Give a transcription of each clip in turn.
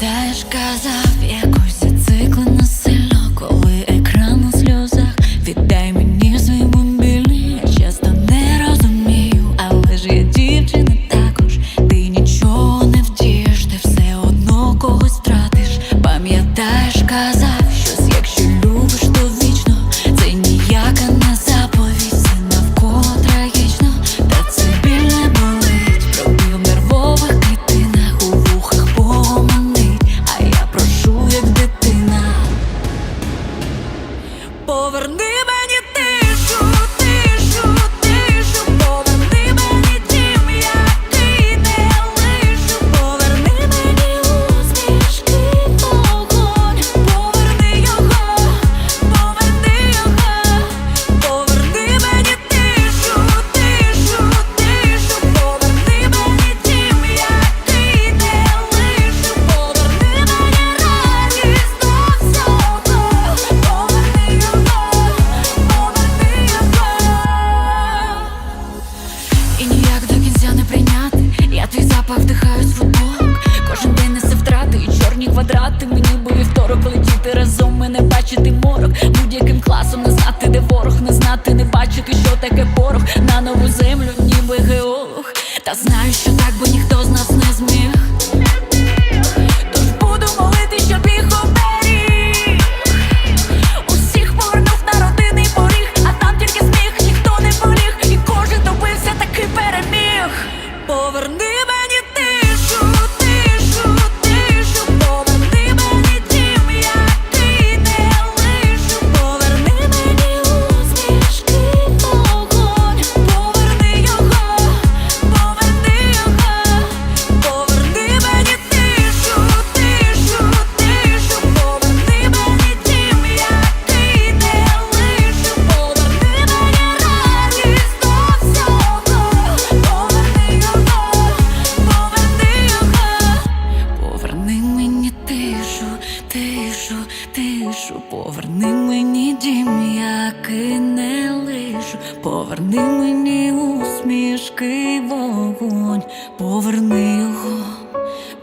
Пам'ятаєш, казав, якось зациклена сильно, коли екран у сльозах віддай мені. over there. Я твій запах вдихаю з футболок Кожен день несе втрати і чорні квадрати. Мені би второк летіти разом, мене бачити морок. Будь-яким класом не знати, де ворог, не знати, не бачити, що таке порох. На нову землю, ніби геолог. Та знаю, що так. лишу, поверни мені дім, який не лишу, поверни мені усмішки вогонь, поверни його,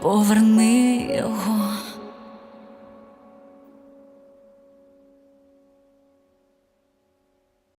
поверни його.